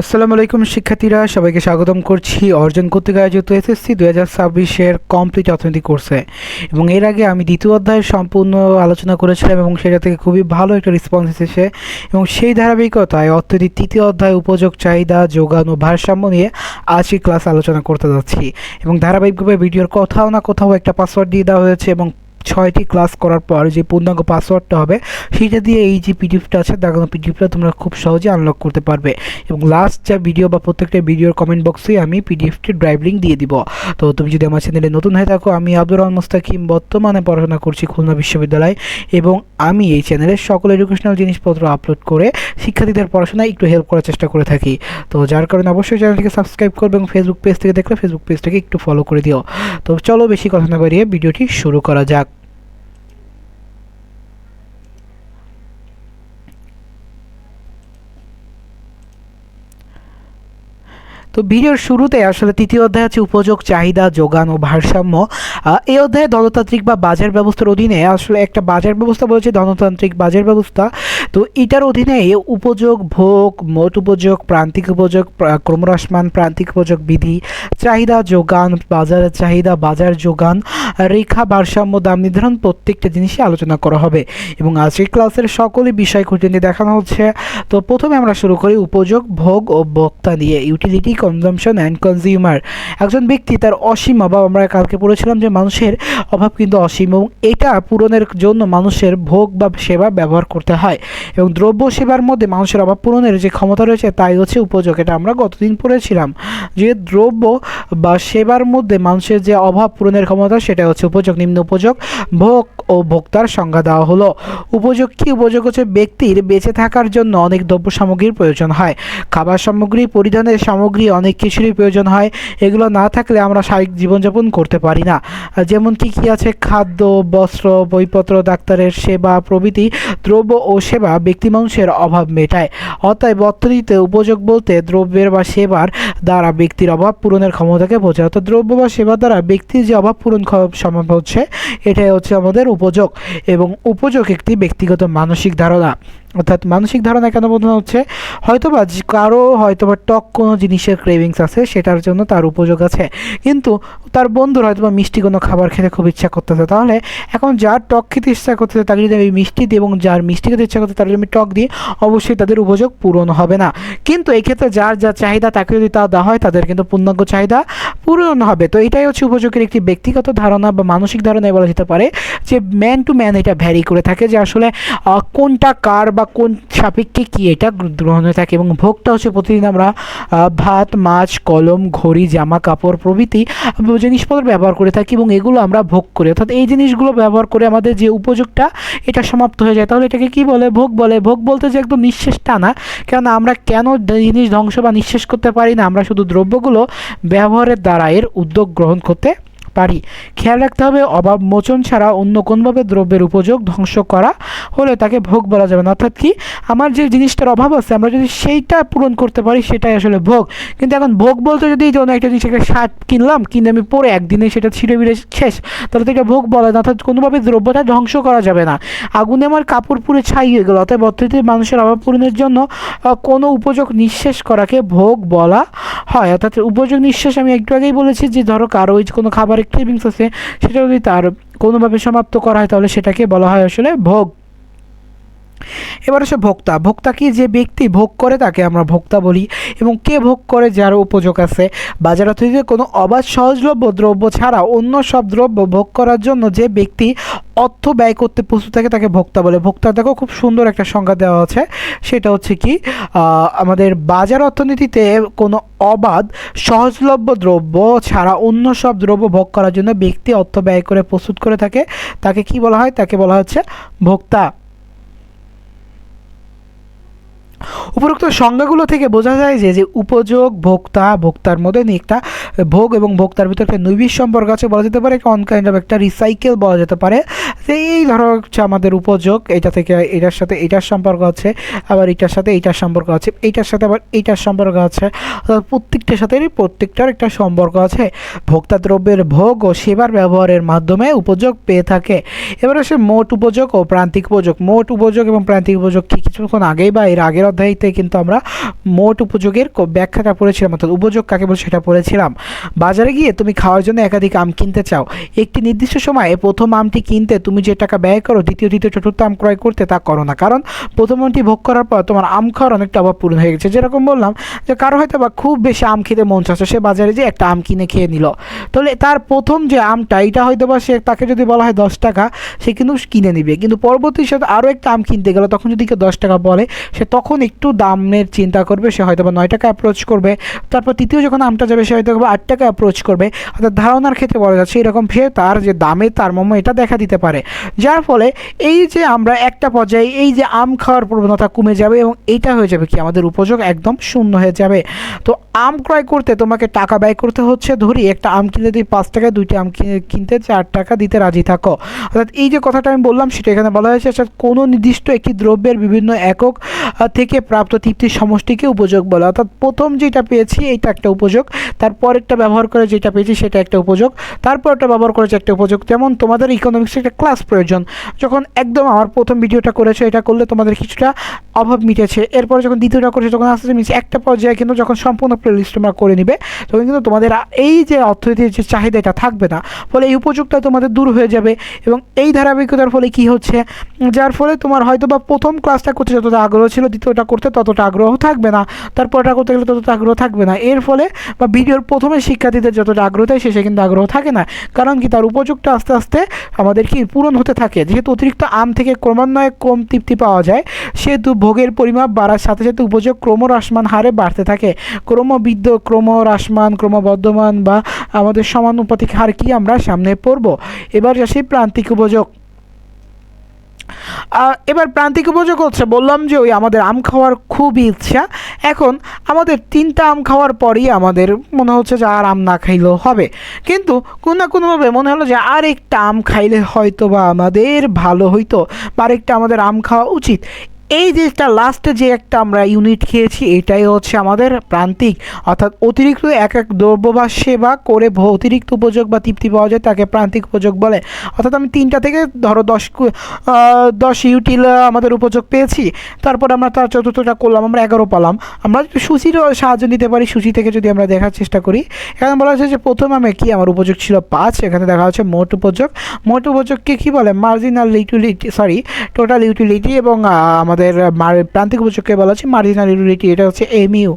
আসসালামু আলাইকুম, শিক্ষার্থীরা, সবাইকে স্বাগতম করছি অর্জন কর্তৃক আয়োজিত এসএসসি দু হাজার ছাব্বিশের কমপ্লিট অর্থনীতি কোর্সে। এবং এর আগে আমি দ্বিতীয় অধ্যায়ের সম্পূর্ণ আলোচনা করেছিলাম এবং সেটা থেকে খুবই ভালো একটা রেসপন্স এসেছে। এবং সেই ধারাবাহিকতায় অর্থনীতির তৃতীয় অধ্যায় উপযোগ, চাহিদা, যোগান ও ভারসাম্য নিয়ে আজকে ক্লাস আলোচনা করতে যাচ্ছি। এবং ধারাবাহিকভাবে ভিডিওর কোথাও না কোথাও একটা পাসওয়ার্ড দিয়ে দেওয়া হয়েছে এবং ছয়টি ক্লাস করার পর যে পূর্ণাঙ্গ পাসওয়ার্ডটা হবে, সেটা দিয়ে এই যে পিডিএফটা আছে, দেখানো পিডিএফটা তোমরা খুব সহজে আনলক করতে পারবে। এবং লাস্ট যা ভিডিও বা প্রত্যেকটা ভিডিওর কমেন্ট বক্সে আমি পিডিএফটি ড্রাইভ লিঙ্ক দিয়ে দিব। তো তুমি যদি আমার চ্যানেলে নতুন হয়ে থাকো, আমি আব্দুর রহমান মুস্তাকিম, বর্তমানে পড়াশোনা করছি খুলনা বিশ্ববিদ্যালয় এবং আমি এই চ্যানেলে সকল এডুকেশনাল জিনিসপত্র আপলোড করে শিক্ষার্থীদের পড়াশোনায় একটু হেল্প করার চেষ্টা করে থাকি। তো যার কারণে অবশ্যই চ্যানেলটিকে সাবস্ক্রাইব করবে এবং ফেসবুক পেজ থেকে দেখলে ফেসবুক পেজটাকে একটু ফলো করে দিও। তো চলো বেশি কথা না বাড়িয়ে ভিডিওটি শুরু করা যাক। তো ভিডিওর শুরুতে আসলে তৃতীয় অধ্যায় আছে উপযোগ, চাহিদা, যোগান ও ভারসাম্য। এই অধ্যায়ে ধনতান্ত্রিক বা বাজার ব্যবস্থার অধীনে আসলে একটা বাজার ব্যবস্থা বলেছে ধনতান্ত্রিক বাজার ব্যবস্থা। তো এটার অধীনে উপযোগ, ভোগ, মোট উপযোগ, প্রান্তিক উপযোগ ক্রমহ্রাসমান, প্রান্তিক উপযোগ বিধি, চাহিদা যোগান, বাজারের চাহিদা, বাজার যোগান, রেখা ভারসাম্য, দাম নির্ধারণ প্রত্যেকটা জিনিসই আলোচনা করা হবে। এবং আজকের ক্লাসের সকলই বিষয় খুঁটিয়ে দেখানো হচ্ছে। তো প্রথমে আমরা শুরু করি উপযোগ, ভোগ ও ভোক্তা নিয়ে। ইউটিলিটি কনজামশন অ্যান্ড কনজিউমার একজন ব্যক্তি তার অসীম অভাব, আমরা কালকে পড়েছিলাম যে মানুষের অভাব কিন্তু অসীম এবং এটা পূরণের জন্য মানুষের ভোগ বা সেবা ব্যবহার করতে হয়। এবং দ্রব্য সেবার মধ্যে মানুষের অভাব পূরণের যে ক্ষমতা রয়েছে তাই হচ্ছে উপযোগ, এটা আমরা গতদিন পড়েছিলাম। যে দ্রব্য বা সেবার মধ্যে মানুষের যে অভাব পূরণের ক্ষমতা সেটা হচ্ছে উপযোগ, নিম্ন উপযোগ, ভোগ ও ভোক্তার সংজ্ঞা দেওয়া হলো। উপযোগ উপযোগ হচ্ছে ব্যক্তির বেঁচে থাকার জন্য অনেক দ্রব্য সামগ্রীর প্রয়োজন হয়। খাবার সামগ্রী, পরিধানের সামগ্রী, অনেক কিছুরই প্রয়োজন হয়। এগুলো না থাকলে আমরা স্বাভাবিক জীবনযাপন করতে পারি না। যেমন কি কি আছে, খাদ্য, বস্ত্র, বইপত্র, ডাক্তারের সেবা প্রভৃতি দ্রব্য ও সেবা ব্যক্তি মানুষের অভাব মেটায়। অতএব অর্থনীতিতে উপযোগ বলতে দ্রব্যের বা সেবার দ্বারা ব্যক্তির অভাব পূরণের ক্ষমতাকে বোঝায়। অর্থাৎ দ্রব্য বা সেবা দ্বারা ব্যক্তির যে অভাব পূরণ সম্ভব হচ্ছে, এটাই হচ্ছে আমাদের উপযোগ এবং উপযোগ একটি ব্যক্তিগত মানসিক ধারণা। অর্থাৎ মানসিক ধারণা কেন বোঝানো হচ্ছে? হয়তোবা কারও হয়তোবা টক কোনো জিনিসের ক্রেভিংস আছে, সেটার জন্য তার উপযোগ আছে। কিন্তু তার বন্ধুর হয়তোবা মিষ্টি কোনো খাবার খেতে খুব ইচ্ছা করতেছে। তাহলে এখন যার টক খেতে ইচ্ছা করতেছে, তাকে যদি আমি মিষ্টি দিই এবং যার মিষ্টি খেতে ইচ্ছা করতে তার যদি আমি টক দিই, অবশ্যই তাদের উপযোগ পূরণ হবে না। কিন্তু এই ক্ষেত্রে যার যা চাহিদা, তাকে যদি তা দেওয়া হয়, তাদের কিন্তু পূর্ণাঙ্গ চাহিদা। পূরণ হবে। তো এটাই হচ্ছে উপযোগের একটি ব্যক্তিগত ধারণা বা মানসিক ধারণায় বলা যেতে পারে যে ম্যান টু ম্যান এটা ভ্যারি করে থাকে যে আসলে কোনটা কার বা কোন সাপেক্ষে কি এটা গ্রহণ হয়ে থাকে এবং ভোগটা হচ্ছে প্রতিদিন আমরা ভাত, মাছ, কলম, ঘড়ি, জামা, কাপড়, প্রভৃতি জিনিসপত্র ব্যবহার করে থাকি এবং এগুলো আমরা ভোগ করি। অর্থাৎ এই জিনিসগুলো ব্যবহার করে আমাদের যে উপযোগটা এটা সমাপ্ত হয়ে যায়। তাহলে এটাকে কি বলে? ভোগ বলে। ভোগ বলতে যে একদম নিঃশেষ টানা কেননা আমরা কেন জিনিস ধ্বংস বা নিঃশেষ করতে পারি না? আমরা শুধু দ্রব্যগুলো ব্যবহারের দ্বারা এর উদ্যোগ গ্রহণ করতে পারি। খেয়াল রাখতে হবে, অভাব মোচন ছাড়া অন্য কোনোভাবে দ্রব্যের উপযোগ ধ্বংস করা হলে তাকে ভোগ বলা যাবে না। অর্থাৎ কি? আমার যে জিনিসটার অভাব আছে, আমরা যদি সেইটা পূরণ করতে পারি, সেটাই আসলে ভোগ। কিন্তু এখন ভোগ বলতে যদি কোনো একটা জিনিস, একটা শার্ট কিনলাম, কিনে আমি পরে একদিনে সেটা ছিঁড়ে বিড়ে শেষ। তাহলে তো এটা ভোগ বলে না, অর্থাৎ কোনোভাবে দ্রব্যটা ধ্বংস করা যাবে না। আগুনে আমার কাপড় পুড়ে ছাই হয়ে গেলো, অতএব অর্থনীতির মানুষের অভাব পূরণের জন্য কোনো উপযোগ নিঃশেষ করাকে ভোগ বলা হয়। অর্থাৎ উপযোগ নিঃশেষ আমি একটু আগেই বলেছি যে, ধরো কারও ওই কোনো ক্রেভিংস আছে সেটা যদি তার কোনোভাবে সমাপ্ত করা হয়, তাহলে সেটাকে বলা হয় আসলে ভোগ। এবার হচ্ছে ভোক্তা। ভোক্তা কি? যে ব্যক্তি ভোগ করে তাকে আমরা ভোক্তা বলি। এবং কে ভোগ করে? যার উপযোগ আছে। বাজার অর্থনীতিতে কোনো অবাধ সহজলভ্য দ্রব্য ছাড়া অন্য সব দ্রব্য ভোগ করার জন্য যে ব্যক্তি অর্থ ব্যয় করতে প্রস্তুত থাকে তাকে ভোক্তা বলে। ভোক্তা, দেখো খুব সুন্দর একটা সংজ্ঞা দেওয়া আছে। সেটা হচ্ছে কি আমাদের বাজার অর্থনীতিতে কোনো অবাধ সহজলভ্য দ্রব্য ছাড়া অন্য সব দ্রব্য ভোগ করার জন্য ব্যক্তি অর্থ ব্যয় করে প্রস্তুত করে থাকে। তাকে কি বলা হয়? তাকে বলা হচ্ছে ভোক্তা। উপরোক্ত সংজ্ঞাগুলো থেকে বোঝা যায় যে যে উপযোগ ভোক্তা, ভোক্তার মধ্যে একটা ভোগ এবং ভোক্তার ভিতরে একটা নৈবিষ সম্পর্ক আছে বলা যেতে পারে অন কাইন্ড অফ একটা রিসাইকেল বলা যেতে পারে। যে এই ধরো হচ্ছে আমাদের উপযোগ, এটা থেকে এটার সাথে এটার সম্পর্ক আছে, আবার এটার সাথে এইটার সম্পর্ক আছে এইটার সাথে আবার এইটার সম্পর্ক আছে। প্রত্যেকটার সাথে প্রত্যেকটার একটা সম্পর্ক আছে। ভোক্তা দ্রব্যের ভোগ ও সেবার ব্যবহারের মাধ্যমে উপযোগ পেয়ে থাকে। এবার আসে মোট উপযোগ ও প্রান্তিক উপযোগ। মোট উপযোগ এবং প্রান্তিক উপযোগ কি কিছুক্ষণ আগেই বা এর আগের অধ্যায়তে কিন্তু আমরা মোট উপযোগের ব্যাখ্যাটা পড়েছিলাম, অর্থাৎ উপযোগ কাকে বলে সেটা পড়েছিলাম। বাজারে গিয়ে তুমি খাওয়ার জন্য একাধিক আম কিনতে চাও। একটি নির্দিষ্ট সময়ে প্রথম আমটি কিনতে তুমি যে টাকা ব্যয় করো, দ্বিতীয়, তৃতীয়, চতুর্থ আম ক্রয় করতে তা করো না। কারণ প্রথম আমটি ভোগ করার পর তোমার আম খাওয়ার অনেকটা অভাব পূরণ হয়ে গেছে। যেরকম বললাম যে কারও হয়তো বা খুব বেশি আম খেতে মন চাচ্ছে, সে বাজারে যে একটা আম কিনে খেয়ে নিল। তাহলে তার প্রথম যে আমটা, এটা হয়তো বা সে তাকে যদি বলা হয় দশ টাকা, সে কিন্তু কিনে নিবে। কিন্তু পরবর্তী সাথে আরও একটা আম কিনতে গেল, তখন যদি কেউ দশ টাকা বলে, সে তখন একটু দামের চিন্তা করবে, সে হয়তো বা নয় টাকা অ্যাপ্রোচ করবে। তারপর তৃতীয় যখন আমটা যাবে, সে হয়তো বা আট টাকা অ্যাপ্রোচ করবে। অর্থাৎ ধারণার ক্ষেত্রে বলা যাচ্ছে এরকম ফের তার যে দামে তার মর্ম এটা দেখা দিতে পারে। যার ফলে এই যে আমরা একটা পর্যায়ে এই যে আম খাওয়ার প্রবণতা কমে যাবে এবং এইটা হয়ে যাবে কি আমাদের উপযোগ একদম শূন্য হয়ে যাবে। তো আম ক্রয় করতে তোমাকে টাকা ব্যয় করতে হচ্ছে। ধরি একটা আম কিনতে দিই পাঁচ টাকায় দুইটি আম কিনে, কিনতে চার টাকা দিতে রাজি থাকো। অর্থাৎ এই যে কথাটা আমি বললাম, সেটা এখানে বলা হয়েছে, অর্থাৎ কোনো নির্দিষ্ট একটি দ্রব্যের বিভিন্ন একক থেকে প্রাপ্ত তৃপ্তির সমষ্টিকে উপযোগ বলে। অর্থাৎ প্রথম যেটা পেয়েছি, এইটা একটা উপযোগ। তারপরেরটা ব্যবহার করে যেটা পেয়েছি, সেটা একটা উপযোগ। তারপরটা ব্যবহার করেছে একটা উপযোগ, যেমন তোমাদের ইকোনমিক্সে একটা ক্লাস প্রয়োজন। যখন একদম আমার প্রথম ভিডিওটা করেছ, এটা করলে তোমাদের কিছুটা অভাব মিটেছে। এরপরে যখন দ্বিতীয়টা করেছে, তখন আস্তে আস্তে মিশে একটা পর্যায়ে কিন্তু যখন সম্পূর্ণ প্লেলিস্ট তোমরা করে নিবে, তখন কিন্তু তোমাদের এই যে অর্থনীতির যে চাহিদা এটা থাকবে না, ফলে এই উপযোগটা তোমাদের দূর হয়ে যাবে এবং এই ধারাবাহিকতার ফলে কি হচ্ছে? যার ফলে তোমার হয়তো বা প্রথম ক্লাসটা করতে যতটা আগ্রহ ছিল, দ্বিতীয়টা করতে ততটা আগ্রহ থাকবে না, তারপরটা করতে গেলে ততটা আগ্রহ থাকবে না। এর ফলে বা ভিডিওর প্রথমে শিক্ষার্থীদের যতটা আগ্রহ থাকে, শেষে কিন্তু আগ্রহ থাকে না। কারণ কি? তার উপযোগটা আস্তে আস্তে আমাদের কি পূরণ হতে থাকে। যেহেতু অতিরিক্ত আম থেকে ক্রমান্বয়ে কম তৃপ্তি পাওয়া যায়, সেহেতু ভোগের পরিমাপ বাড়ার সাথে সাথে উপযোগ ক্রমহ্রাসমান হারে বাড়তে থাকে। ক্রমবিদ্য ক্রমহ্রাসমান, ক্রমবর্ধমান বা আমাদের সমানুপাতিক হার কি আমরা সামনে পড়ব? এবার আসি প্রান্তিক উপযোগ। এবার প্রান্তিক উপযোগ হচ্ছে, বললাম যে ওই আমাদের আম খাওয়ার খুবই ইচ্ছা। এখন আমাদের তিনটা আম খাওয়ার পরই আমাদের মনে হচ্ছে যে আর আম না খাইলেও হবে। কিন্তু কোনো না কোনোভাবে মনে হলো যে আর একটা আম খাইলে হয়তো বা আমাদের ভালো হইতো, বা আরেকটা আমাদের আম খাওয়া উচিত। এই যেটা লাস্টে যে একটা আমরা ইউনিট খেয়েছি এটাই হচ্ছে আমাদের প্রান্তিক। অর্থাৎ অতিরিক্ত এক এক দ্রব্য বা সেবা করে অতিরিক্ত উপযোগ বা তৃপ্তি পাওয়া যায় তাকে প্রান্তিক উপযোগ বলে। অর্থাৎ আমি তিনটা থেকে ধরো দশ দশ ইউটিল আমাদের উপযোগ পেয়েছি। তারপর আমরা তার চতুর্থটা করলাম আমরা এগারো পালাম। আমরা সূচিরও সাহায্য নিতে পারি সূচি থেকে যদি আমরা দেখার চেষ্টা করি এখানে বলা হচ্ছে যে প্রথম আমি কি আমার উপযোগ ছিল পাঁচ এখানে দেখা হচ্ছে মোট উপযোগ। মোট উপযোগকে কী বলে? Marginal utility sorry total utility এবং আহ, আমাদের প্রান্তিক উপযোগকে বলা হচ্ছে মার্জিনাল ইউনিটি এটা হচ্ছে এমইউ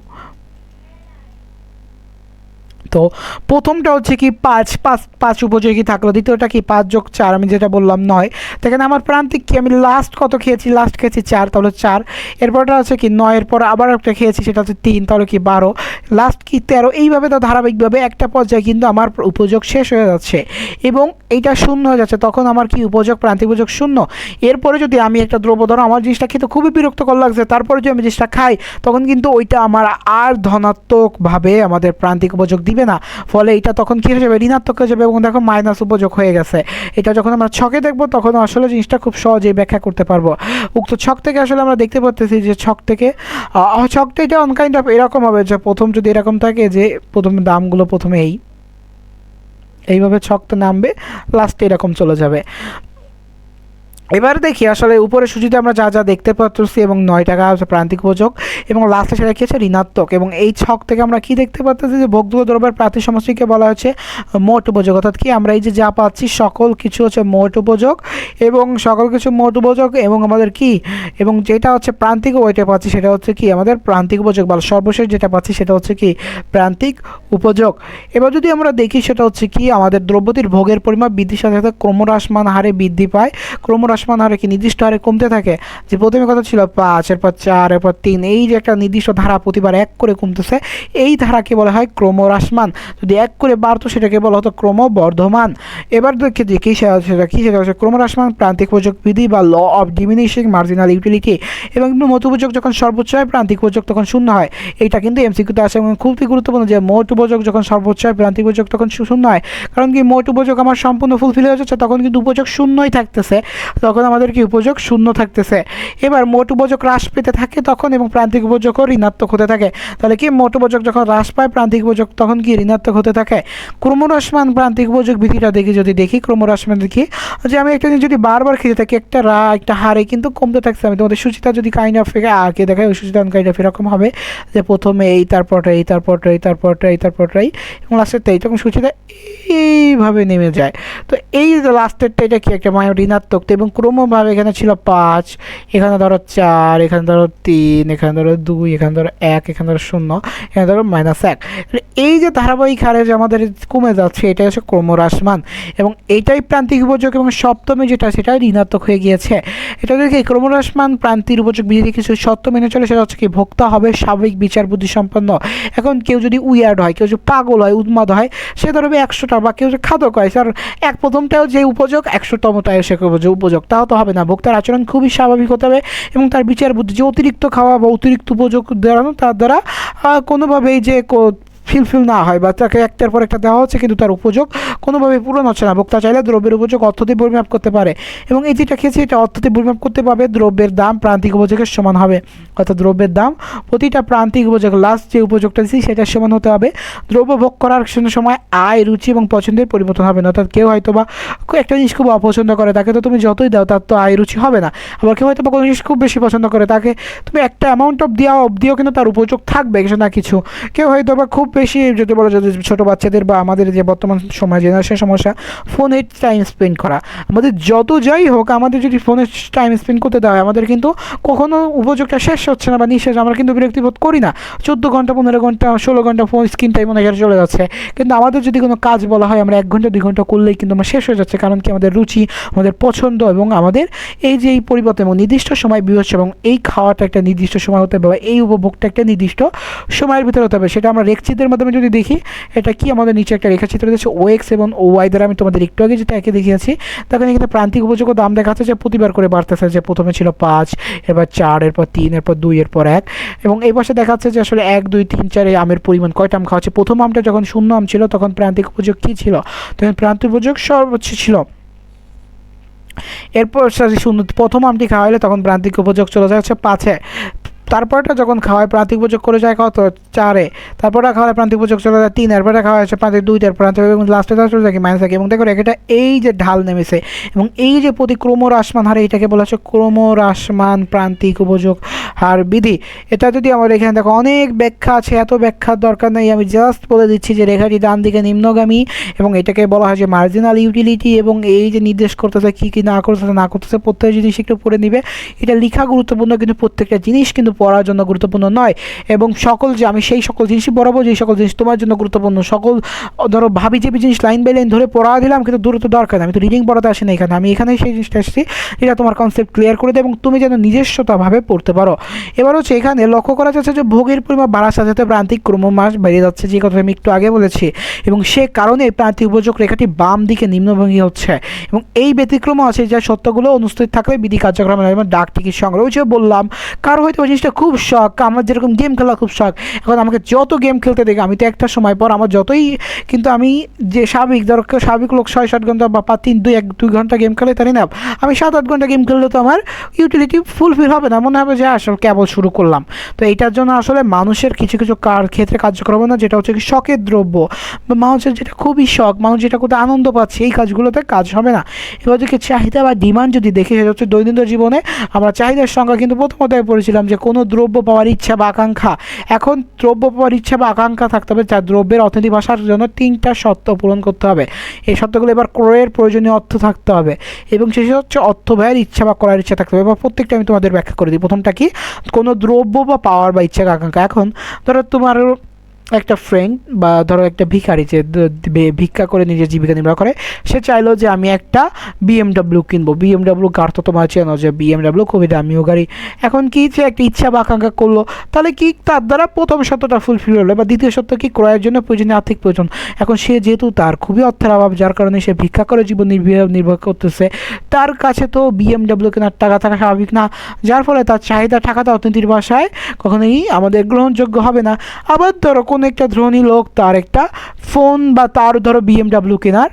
তো প্রথমটা হচ্ছে কি পাঁচ পাঁচ পাঁচ উপযোগী থাকল। দ্বিতীয়টা কি পাঁচ যোগ চার, আমি যেটা বললাম নয়। সেখানে আমার প্রান্তিক কি? আমি লাস্ট কত খেয়েছি? লাস্ট খেয়েছি চার, তাহলে চার। এরপরটা হচ্ছে কি নয়ের পর আবার একটা খেয়েছি, সেটা হচ্ছে তিন, তাহলে কি বারো। লাস্ট কি তেরো? এইভাবে তো ধারাবাহিকভাবে একটা পর্যায়ে কিন্তু আমার উপযোগ শেষ হয়ে যাচ্ছে। এবং এইটা শূন্য হয়ে যাচ্ছে। তখন আমার কি উপযোগ? প্রান্তিক উপযোগ শূন্য। এরপরে যদি আমি একটা দ্রব্য ধরো, আমার জিনিসটা খেতে খুবই বিরক্তকর লাগছে। তারপরে যদি আমি জিনিসটা খাই, তখন কিন্তু ওইটা আমার আর ধনাত্মকভাবে আমাদের প্রান্তিক উপযোগ দিবে না। ফলে এটা তখন কী হয়ে যাবে? ঋণাত্মক হয়ে যাবে এবং দেখো মাইনাস উপযোগ হয়ে গেছে। এটা যখন আমরা ছকে দেখব তখন আসলে জিনিসটা খুব সহজেই ব্যাখ্যা করতে পারব। উক্ত ছক থেকে আসলে আমরা দেখতে পাচ্ছি যে ছক থেকে আহ, ছকটা এটা অনকাইন্ড অফ এরকম হবে যে প্রথম যদি এরকম থাকে যে প্রথম দামগুলো প্রথমে এই এইভাবে ছকটা নামবে লাস্টে এরকম চলে যাবে। এবার দেখি আসলে উপরে সূচিতে আমরা যা যা দেখতে পাচ্ছি এবং নয় টাকা হচ্ছে প্রান্তিক উপযোগ এবং লাস্টে সেটা কি হচ্ছে ঋণাত্মক এবং এই ছক থেকে আমরা কি দেখতে পাচ্ছি যে ভোগ্য দ্রব্যের প্রার্থী সমষ্টিকে বলা হচ্ছে মোট উপযোগ। অর্থাৎ কি আমরা এই যে যা পাচ্ছি সকল কিছু হচ্ছে মোট উপযোগ এবং সকল কিছু মোট উপযোগ এবং আমাদের কি? এবং যেটা হচ্ছে প্রান্তিক ওইটা পাচ্ছি সেটা হচ্ছে কি? আমাদের প্রান্তিক উপযোগ বা সর্বশেষ যেটা পাচ্ছি সেটা হচ্ছে কি? প্রান্তিক উপযোগ। এবার যদি আমরা দেখি সেটা হচ্ছে কি? আমাদের দ্রব্যটির ভোগের পরিমাণ বৃদ্ধির সাথে সাথে ক্রমহ্রাসমান হারে বৃদ্ধি পায়। ক্রমহ্রাসমান হারে কি নির্দিষ্ট হারে কমতে থাকে। যে প্রথমে কথা ছিল পাঁচ, এরপর চার, এরপর তিন, এই যে একটা নির্দিষ্ট ধারা প্রতিবার এক করে কমতেছে, এই ধারাকে বলা হয় ক্রমহ্রাসমান। যদি এক করে বাড়তো, সেটাকে বলা হতো ক্রমবর্ধমান। এবার দেখে যে কী সেটা কী সেটা হচ্ছে ক্রমহ্রাসমান, প্রান্তিক উপযোগ বিধি বা law of diminishing marginal utility এবং মত উপযোগ যখন সর্বোচ্চ হয়, প্রান্তিক উপযোগ তখন শূন্য হয়। এইটা কিন্তু এমসিকিউতে আসে এবং খুবই গুরুত্বপূর্ণ যে মোট উপযোগ যখন সর্বোচ্চ হয়, প্রান্তিক উপযোগ তখন শূন্য হয়। কারণ কি মোট উপযোগ আমার সম্পূর্ণ ফুলফিল হয়ে যাচ্ছে, তখন কিন্তু উপযোগ শূন্যই থাকতেছে। তো তখন আমাদের কি উপযোগ? শূন্য থাকতেছে। এবার মোট উপযোগ হ্রাস পেতে থাকে তখন এবং প্রান্তিক উপযোগও ঋণাত্মক হতে থাকে। তাহলে কি মোট উপযোগ যখন হ্রাস পায়, প্রান্তিক উপযোগ তখন কি ঋণাত্মক হতে থাকে? ক্রমহ্রাসমান প্রান্তিক উপযোগ বিধিটা দেখি, যদি দেখি, ক্রমহ্রাসমান দেখি। যে আমি একটা জিনিস যদি বারবার খেতে থাকি, একটা রা, একটা হারে কিন্তু কমতে থাকছে। আমি তোমাদের সূচিতা যদি কাইন্ড অফ আগে দেখাই, ওই সূচিতা কাইন্ড অফ এরকম হবে যে প্রথমে এই তারপরটা এই তারপরটা এই তারপরটা এই তারপরটা এই, এবং লাস্টেরটা এই তখন সূচিতা এইভাবে নেমে যায়। তো এই লাস্টেরটা এটা কি একটা মানে ঋণাত্মক এবং ক্রমভাবে এখানে ছিল পাঁচ, এখানে ধরো চার, এখানে ধরো তিন, এখানে ধরো দুই, এখানে ধরো এক, এখানে ধরো শূন্য, এখানে ধরো মাইনাস এক। এই যে ধারাবাহিক হারে যে আমাদের কমে যাচ্ছে, এটাই হচ্ছে ক্রমহ্রাসমান এবং এটাই প্রান্তিক উপযোগ এবং সপ্তমে যেটা সেটা ঋণাত্মক হয়ে গিয়েছে। এটা দেখে ক্রমহ্রাসমান প্রান্তির উপযোগ বিধি কিছু সত্য মেনে চলে, সেটা হচ্ছে কি ভোক্তা হবে স্বাভাবিক বিচার বুদ্ধি সম্পন্ন এখন কেউ যদি উইয়ার্ড হয়, কেউ যদি পাগল হয়, উন্মাদ হয়, সে ধরবে একশোটা বা কেউ যদি খাদক হয় স্যার এক প্রথমটাও যে উপযোগ একশোতমটাও সে উপযোগ। তাও তো হবে না। ভোক্তার আচরণ খুবই স্বাভাবিক হতে হবে এবং তার বিচার বুদ্ধি যে অতিরিক্ত খাওয়া বা অতিরিক্ত উপযোগ দাঁড়ানো তার দ্বারা কোনোভাবেই যে ফিলফিল না হয় বা তাকে একটার পর একটা দেওয়া হচ্ছে কিন্তু তার উপযোগ কোনোভাবে পূরণ হচ্ছে না। ভোক্তা চাইলে দ্রব্যের উপযোগ অর্থতে পরিমাপ করতে পারে এবং এই যেটা খেয়েছে এটা অর্থতে পরিমাপ করতে পারবে, দ্রব্যের দাম প্রান্তিক উপযোগের সমান হবে। অর্থাৎ দ্রব্যের দাম প্রতিটা প্রান্তিক উপযোগ লাস্ট যে উপযোগটা দিচ্ছি সেটার সমান হতে হবে। দ্রব্য ভোগ করার সময়, আয়, রুচি এবং পছন্দের পরিবর্তন হবে না। অর্থাৎ কেউ হয়তো বা একটা জিনিস খুব অপছন্দ করে, তাকে তো তুমি যতই দাও তার তো আয়, রুচি হবে না। আবার কেউ হয়তো বা কোনো জিনিস খুব বেশি পছন্দ করে, তাকে তুমি একটা অ্যামাউন্ট অফ দেওয়া অবধিও কিন্তু তার উপযোগ থাকবে, কিছু না কিছু। কেউ হয়তো বা খুব বেশি যদি বলো যদি ছোটো বাচ্চাদের বা আমাদের যে বর্তমান সময় জেনারেশন সমস্যা ফোনে টাইম স্পেন্ড করা। আমাদের যত যাই হোক, আমাদের যদি ফোনে টাইম স্পেন্ড করতে দেওয়া হয় আমাদের কিন্তু কখনো উপযোগটা শেষ হচ্ছে না বা নিঃশেষ, আমরা কিন্তু বিরক্তি বোধ করি না। চোদ্দ ঘণ্টা, পনেরো ঘণ্টা, ষোলো ঘণ্টা ফোন স্ক্রিন টাইম অনেক চলে যাচ্ছে। কিন্তু আমাদের যদি কোনো কাজ বলা হয়, আমরা এক ঘণ্টা, দুই ঘণ্টা করলেই কিন্তু আমার শেষ হয়ে যাচ্ছে, কারণ কি আমাদের রুচি, আমাদের পছন্দ এবং আমাদের এই যে এই পরিবর্তন এবং নির্দিষ্ট সময় বিবেচ্য এবং এই খাওয়াটা একটা নির্দিষ্ট সময় হতে হবে এই উপভোগটা একটা নির্দিষ্ট সময়ের ভিতরে হতে হবে, সেটা আমরা রেখচিত্রের মাধ্যমে যদি দেখি, এটা কি আমাদের নিচে একটা রেখাচিত্র দিয়েছে ও এক্স এবং ও ওয়াই দ্বারা আমি তোমাদের একটু আগে যেটা একে দেখিয়েছি তখন এখানে প্রান্তিক উপযোগ দাম দেখাচ্ছে যে প্রতিবার করে বাড়তেছে, যে প্রথমে ছিল পাঁচ, এরপর চার, এরপর তিন, এরপর দুই, এরপর এক। এবং এই পাশে দেখাচ্ছে যে আসলে এক, দুই, তিন, চার আমের পরিমাণ, কয়টা আম খাওয়াচ্ছে প্রথম আমটা যখন শূন্য আম ছিল, তখন প্রান্তিক উপযোগ কী ছিল? তখন প্রান্তিক উপযোগ সর্বোচ্চ ছিল। এরপর শূন্য, প্রথম আমটি খাওয়া হলে, তখন প্রান্তিক উপযোগ চলে যাচ্ছে পাঁচে। তারপরটা যখন খাওয়ায়, প্রান্তিক উপযোগ করে যায় কত? চারে। তারপরটা খাওয়ায়, প্রান্তিক উপযোগ চলে যায় তিন। এরপরে খাওয়া হচ্ছে প্রান্তিক দুই তার প্রান্তিক এবং লাস্টে চলে যায় মাইনাস এক। এবং দেখো এটা এই যে ঢাল নেমেছে এবং এই যে প্রতি ক্রমহ্রাসমান হারে এটাকে বলা হচ্ছে ক্রমহ্রাসমান প্রান্তিক উপযোগ হার বিধি। এটা যদি আমার এখানে দেখো অনেক ব্যাখ্যা আছে, এত ব্যাখ্যার দরকার নেই। আমি জাস্ট বলে দিচ্ছি যে রেখাটি ডান দিকে নিম্নগামী এবং এটাকে বলা হয় যে মার্জিনাল ইউটিলিটি এবং এই যে নির্দেশ করতেছে কী কী না করতেছে না করতেছে প্রত্যেক জিনিস একটু পড়ে নিবে। এটা লেখা গুরুত্বপূর্ণ, কিন্তু প্রত্যেকটা জিনিস কিন্তু পড়ার জন্য গুরুত্বপূর্ণ নয়। এবং সকল যে আমি সেই সকল জিনিসই পড়াবো যেই সকল জিনিস তোমার জন্য গুরুত্বপূর্ণ। সকল, ধরো ভাবি যে জিনিস লাইন বাই লাইন ধরে পড়া দিলাম, কিন্তু দূরত্ব দরকার আমি তো রিডিং পড়াতে আসি না এখানে। আমি এখানে সেই জিনিসটা এসেছি, যেটা তোমার কনসেপ্ট ক্লিয়ার করে দেয় এবং তুমি যেন নিজস্বতাভাবে পড়তে পারো। এবার হচ্ছে এখানে লক্ষ্য করা যাচ্ছে যে ভোগের পরিমাণ বাড়ার সাথে সাথে প্রান্তিক ক্রমমাস বেড়ে যাচ্ছে, যে কথা আমি একটু আগে বলেছি। এবং সে কারণে প্রান্তিক উপযোগ রেখাটি বাম দিকে নিম্নভঙ্গি হচ্ছে। এবং এই ব্যতিক্রম আছে যা সত্যগুলো অনুষ্ঠিত থাকলে বিধি কার্যক্রম ডাক টিকিট সংগ্রহ যে বললাম, কারও হয়তো ওই জিনিসটা খুব শখ, আমার যেরকম গেম খেলা খুব শখ। এখন আমাকে যত গেম খেলতে দেখে আমি তো একটা সময় পর আমার যতই, কিন্তু আমি যে স্বাভাবিক ধরো স্বাভাবিক লোক ছয় সাত ঘণ্টা বা তিন, দুই এক, দুই ঘণ্টা গেম খেলে তাই না আমি সাত আট ঘণ্টা গেম খেললে তো আমার ইউটিলিটি ফুলফিল হবে না, মনে হবে যে আসলে কেবল শুরু করলাম। তো এইটার জন্য আসলে মানুষের কিছু কিছু কার ক্ষেত্রে কার্যক্রম না, যেটা হচ্ছে কি শখের দ্রব্য। বা মানুষের যেটা খুবই শখ, মানুষ যেটা করতে আনন্দ পাচ্ছে, এই কাজগুলোতে কাজ হবে না। এবার যদি চাহিদা বা ডিমান্ড যদি দেখি, সেটা হচ্ছে দৈনন্দিন জীবনে আমরা চাহিদার সংখ্যা কিন্তু প্রথমত পড়েছিলাম যে কোনো দ্রব্য পাওয়ার ইচ্ছা বা আকাঙ্ক্ষা। এখন দ্রব্য পাওয়ার ইচ্ছা বা আকাঙ্ক্ষা থাকতে হবে, যা দ্রব্যের অর্থনীতি ভাষার জন্য তিনটা শর্ত পূরণ করতে হবে। এই শর্তগুলো এবার ক্রয়ের প্রয়োজনীয় অর্থ থাকতে হবে এবং শেষে হচ্ছে অর্থ ব্যয়ের ইচ্ছা বা করার ইচ্ছা থাকতে হবে। এবার প্রত্যেকটা আমি তোমাদের ব্যাখ্যা করে দিই। প্রথমটা কি? কোনো দ্রব্য বা পাওয়ার বা ইচ্ছা আকাঙ্ক্ষা। এখন ধরো তোমার একটা ফ্রেন্ড বা ধরো একটা ভিখারি যে ভিক্ষা করে নিজের জীবিকা নির্বাহ করে, সে চাইলো যে আমি একটা বিএমডাব্লিউ কিনবো। বিএমডাব্লিউ কার তো তোমার চেনো যে বিএমডাব্লিউ খুবই দামিও গাড়ি। এখন কি যে একটা ইচ্ছা বা আকাঙ্ক্ষা করল? তাহলে কি তার দ্বারা প্রথম সত্যটা ফুলফিল হলো বা দ্বিতীয় সত্য কি ক্রয়ের জন্য প্রয়োজনীয় আর্থিক প্রয়োজন? এখন সে যেহেতু তার খুবই অর্থের অভাব, যার কারণে সে ভিক্ষা করে জীবন নির্বাহ করতেছে, তার কাছে তো বিএমডাব্লিউ কেনার টাকা থাকা স্বাভাবিক না। যার ফলে তার চাহিদা টাকাটা অর্থনীতির ভাষায় কখনোই আমাদের গ্রহণযোগ্য হবে না। আবার ধরো কোনো একটা ধনী লোক তার একটা ফোন বা তার ধরো বিএমডাব্লিউ কেনার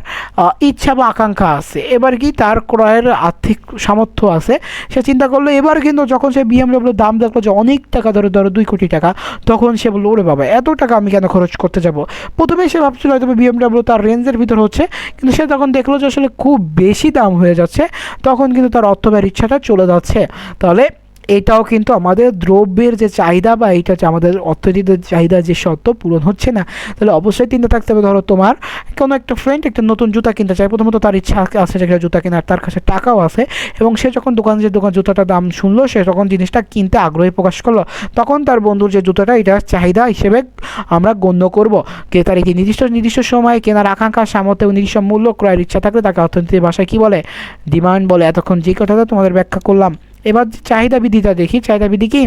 ইচ্ছা বা আকাঙ্ক্ষা আছে। এবার কি তার ক্রয়ের আর্থিক সামর্থ্য আছে, সে চিন্তা করল, এবার কিন্তু যখন সে বিএমডাব্লিউ দাম দেখল যে অনেক টাকা ধরো ধরো দুই কোটি টাকা, তখন সে বলল, ওরে বাবা, এত টাকা আমি কেন খরচ করতে যাব? প্রথমে সে ভাবছিল হয়তো বিএমডাব্লিউ তার রেঞ্জের ভিতর হচ্ছে, কিন্তু সে তখন দেখল যে আসলে খুব বেশি দাম হয়ে যাচ্ছে, তখন কিন্তু তার অর্থ ব্যয়ের ইচ্ছাটা চলে যাচ্ছে। তাহলে এটাও কিন্তু আমাদের দ্রব্যের যে চাহিদা বা এইটা হচ্ছে আমাদের অর্থনীতির চাহিদা যে সত্য পূরণ হচ্ছে না। তাহলে অবশ্যই চিন্তা থাকতে হবে। ধরো তোমার কোনো একটা ফ্রেন্ড একটা নতুন জুতা কিনতে চায়। প্রথমত তার ইচ্ছা আছে যে জুতা কেনার, তার কাছে টাকাও আছে এবং সে যখন দোকান, যে দোকান জুতাটার দাম শুনলো, সে তখন জিনিসটা কিনতে আগ্রহী প্রকাশ করল। তখন তার বন্ধুর যে জুতাটা, এটা চাহিদা হিসেবে আমরা গণ্য করব। ক্রেতার একটি নির্দিষ্ট নির্দিষ্ট সময়ে কেনার আকাঙ্ক্ষা, সামর্থ্য, নির্দিষ্ট মূল্য ক্রয়ের ইচ্ছা থাকলে তাকে অর্থনীতির ভাষায় কী বলে? ডিমান্ড বলে। এতক্ষণ যে কথাটা তোমাদের ব্যাখ্যা করলাম। এবার চাহিদা বৃদ্ধিটা দেখি চাহিদা বৃদ্ধি কি?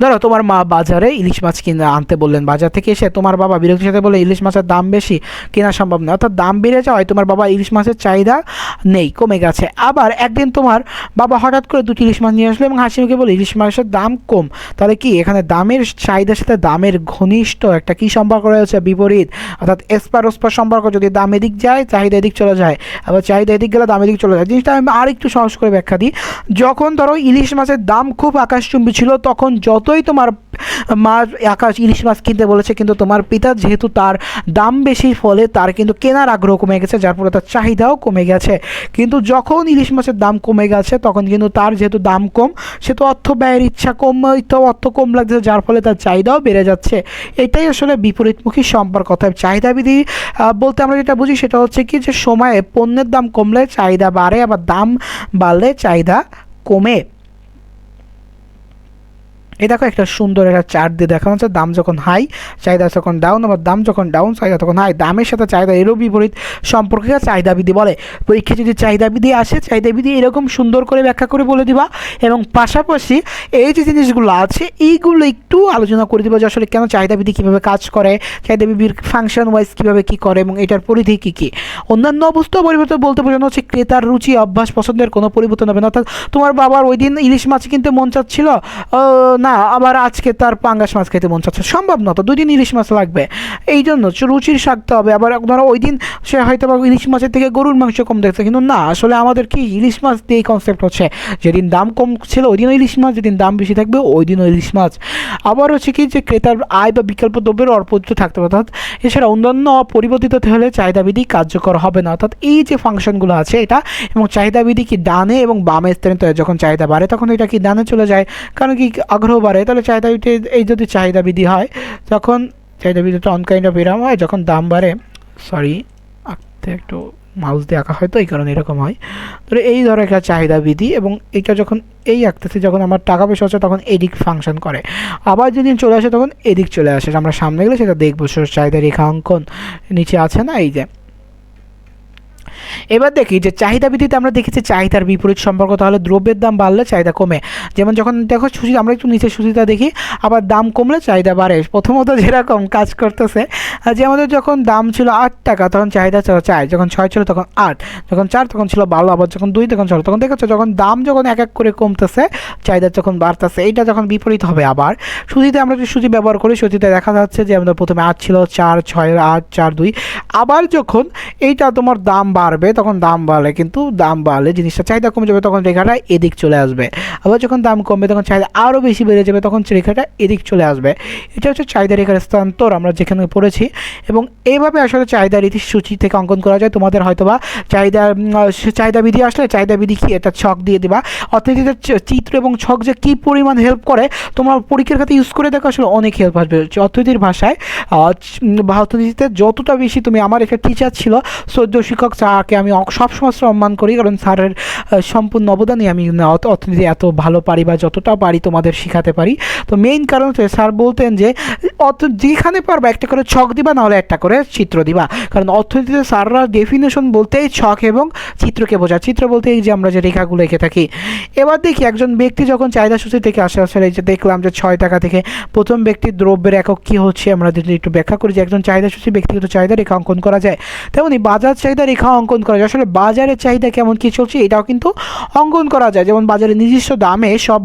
ধরো তোমার মা বাজারে ইলিশ মাছ কিনে আনতে বললেন, বাজার থেকে এসে তোমার বাবা বিরক্তির সাথে বলে ইলিশ মাছের দাম বেশি, কেনা সম্ভব নয়। অর্থাৎ দাম বেড়ে যাওয়ায় তোমার বাবা ইলিশ মাছের চাহিদা নেই, কমে গেছে। আবার একদিন তোমার বাবা হঠাৎ করে দুটি ইলিশ মাছ নিয়ে আসলো এবং হাসি মুখে বলে ইলিশ মাছের দাম কম, তাহলে কি এখানে দামের চাহিদার সাথে দামের ঘনিষ্ঠ একটা কি সম্পর্ক রয়েছে? বিপরীত, অর্থাৎ এসপার ওসপার সম্পর্ক যদি দাম এদিক যায়, চাহিদা এদিক চলে যায়, আবার চাহিদা এদিক গেলে দাম এদিক চলে যায়। জিনিসটা আমি আর একটু সহজ করে ব্যাখ্যা দিই। যখন ধরো ইলিশ মাছের দাম খুব আকাশচুম্বী ছিল, তখন যতই তোমার মাছ, আকাশ, ইলিশ মাছ কিনতে বলেছে, কিন্তু তোমার পিতা যেহেতু তার দাম বেশির ফলে তার কিন্তু কেনার আগ্রহ কমে গেছে, যার ফলে তার চাহিদাও কমে গেছে। কিন্তু যখন ইলিশ মাছের দাম কমে গেছে, তখন কিন্তু তার যেহেতু দাম কম, সে তো অর্থ ব্যয়ের ইচ্ছা কম তো অর্থ কম লাগছে, যার ফলে তার চাহিদাও বেড়ে যাচ্ছে। এটাই আসলে বিপরীতমুখী সম্পর্ক। অর্থাৎ চাহিদা বিধি বলতে আমরা যেটা বুঝি সেটা হচ্ছে কি যে, সময়ে পণ্যের দাম কমলে চাহিদা বাড়ে, আবার দাম বাড়লে চাহিদা কমে। এই দেখো একটা সুন্দর একটা চার্ট দিয়ে দেখানো হচ্ছে, দাম যখন হাই চাহিদা যখন ডাউন আবার দাম যখন ডাউন চাহিদা তখন হাই দামের সাথে চাহিদা এরও বিপরীত সম্পর্কে চাহিদা বিধি বলে। পরীক্ষা যদি চাহিদা বিধি আসে চাহিদা বিধি এরকম সুন্দর করে ব্যাখ্যা করে বলে দিবা। এবং পাশাপাশি এই যে জিনিসগুলো আছে, এইগুলো একটু আলোচনা করে দিবা যে আসলে কেন চাহিদা বিধি কীভাবে কাজ করে চাহিদা বিধির ফাংশন ওয়াইজ কীভাবে কী করে এবং এটার পরিধি কী কী। অন্যান্য অবস্থা পরিবর্তন বলতে বোঝানো হচ্ছে, ক্রেতার রুচি, অভ্যাস, পছন্দের কোনো পরিবর্তন হবে না। অর্থাৎ তোমার বাবার ওই দিন ইলিশ মাছ কিনতে মন চাচ্ছিল না, আবার আজকে তার পাঙ্গাস মাছ খেতে মন চাচ্ছে। সম্ভব না তো দুই দিন ইলিশ মাছ লাগবে। এই জন্য রুচির শাকতে হবে। আবার ধরো ওই দিন সে হয়তো বা ইলিশ মাছের থেকে গরুর মাংস কম দেখছে। কিন্তু না, আসলে আমাদের কি ইলিশ মাছ দিয়ে কনসেপ্ট হচ্ছে। যেদিন দাম কম ছিল, ওই দিনও ইলিশ মাছ, যেদিন দাম বেশি থাকবে, ওই দিনও ইলিশ মাছ। আবার হচ্ছে কি যে ক্রেতার আয় বা বিকল্প দ্রব্যের অর্পত্র থাকতে হবে অর্থাৎ এছাড়া অন্যান্য পরিবর্তিত হলে চাহিদাবিধি কার্যকর হবে না। অর্থাৎ এই যে ফাংশনগুলো আছে এটা, এবং চাহিদাবিধি কি ডানে এবং বামে স্থানিত হয় যখন চাহিদা বাড়ে, তখন এটা কি ডানে চলে যায়। কারণ কি আগ্রহ বাড়ে তাহলে চাহিদা এই যদি চাহিদা বিধি হয় তখন চাহিদা বিধিটা অন কাইন্ড অফ এরম হয়, যখন দাম বাড়ে সরি আঁকতে একটু মাউস দিয়ে আঁকা হয় তো এই কারণে এরকম হয়। তো এই ধরো একটা চাহিদা বিধি এবং এটা যখন এই আঁকতেছি, যখন আমার টাকা পয়সা হচ্ছে, তখন এদিক ফাংশন করে। আবার যেদিন চলে আসে, তখন এদিক চলে আসে। আমরা সামনে গেলে সেটা দেখব চাহিদা রেখা অঙ্কন নিচে আছে না, এই যে। এবার দেখি যে চাহিদা বৃদ্ধিতে আমরা দেখেছি চাহিদার বিপরীত সম্পর্ক, তাহলে দ্রব্যের দাম বাড়লে চাহিদা কমে। যেমন যখন দেখো সুচি আমরা একটু নিচে সুচিতা দেখি, আবার দাম কমলে চাহিদা বাড়ে। প্রথমত যেরকম কাজ করতেছে যে আমাদের যখন দাম ছিল আট টাকা, তখন চাহিদা ছিল চার, যখন ছয় ছিল তখন আট, যখন চার তখন ছিল বারো, আবার যখন দুই তখন ছয় তখন দেখেছ যখন দাম যখন এক এক করে কমতেছে, চাহিদা যখন বাড়তেছে, এইটা যখন বিপরীত হবে আবার। সুচিতে আমরা যদি সুচি ব্যবহার করি সুচিতে দেখা যাচ্ছে যে আমাদের প্রথমে আট ছিল, চার, ছয়, আট, চার, দুই, আবার যখন এইটা তোমার দাম বাড়বে তখন দাম বাড়লে কিন্তু দাম বাড়লে জিনিসটা চাহিদা কমে যাবে, তখন রেখাটা এদিক চলে আসবে। আবার যখন দাম কমবে, তখন চাহিদা আরও বেশি বেড়ে যাবে, তখন রেখাটা এদিক চলে আসবে। এটা হচ্ছে চাহিদা রেখার স্থানান্তর আমরা যেখানে পড়েছি। এবং এইভাবে আসলে চাহিদা রীতি সূচি থেকে অঙ্কন করা যায়। তোমাদের হয়তোবা চাহিদা চাহিদা বিধি আসলে চাহিদা বিধি কি? এটা ছক দিয়ে দিবা। অর্থনীতিতে চিত্র এবং ছক যে কী পরিমাণ হেল্প করে, তোমার পরীক্ষার খাতে ইউজ করে দেখো, আসলে অনেক হেল্প আসবে। অর্থনীতির ভাষায় চ- অর্থনীতিতে যতটা বেশি তুমি, আমার একটা টিচার ছিল সদ্য শিক্ষক যাকে আমি সবসময় সম্মান করি, কারণ স্যারের সম্পূর্ণ অবদানই আমি অর্থনীতি এত ভালো পারি বা যতটা পারি তোমাদের শেখাতে পারি। তো মেইন কারণ হচ্ছে স্যার বলতেন যে, অত যেখানে পারবা একটা করে ছক দিবা, নাহলে একটা করে চিত্র দিবা। কারণ অর্থনীতিতে স্যাররা ডেফিনেশন বলতেই ছক এবং চিত্রকে বোঝা চিত্র বলতে এই যে আমরা যে রেখাগুলো এঁকে থাকি। এবার দেখি একজন ব্যক্তি যখন চাহিদা সূচি থেকে আসে, আসলে এই যে দেখলাম যে ছয় টাকা থেকে প্রথম ব্যক্তির দ্রব্যের একক কী হচ্ছে, আমরা যদি একটু ব্যাখ্যা করি যে একজন চাহিদা সূচি ব্যক্তিগত চাহিদা রেখা অঙ্কন করা যায়। তেমনি বাজার চাহিদা রেখা অঙ্কন অঙ্কন করা যায়। আসলে বাজারের চাহিদা কেমন, কী চলছে এটাও কিন্তু অঙ্কন করা যায়। যেমন বাজারে নিজস্ব দামে সব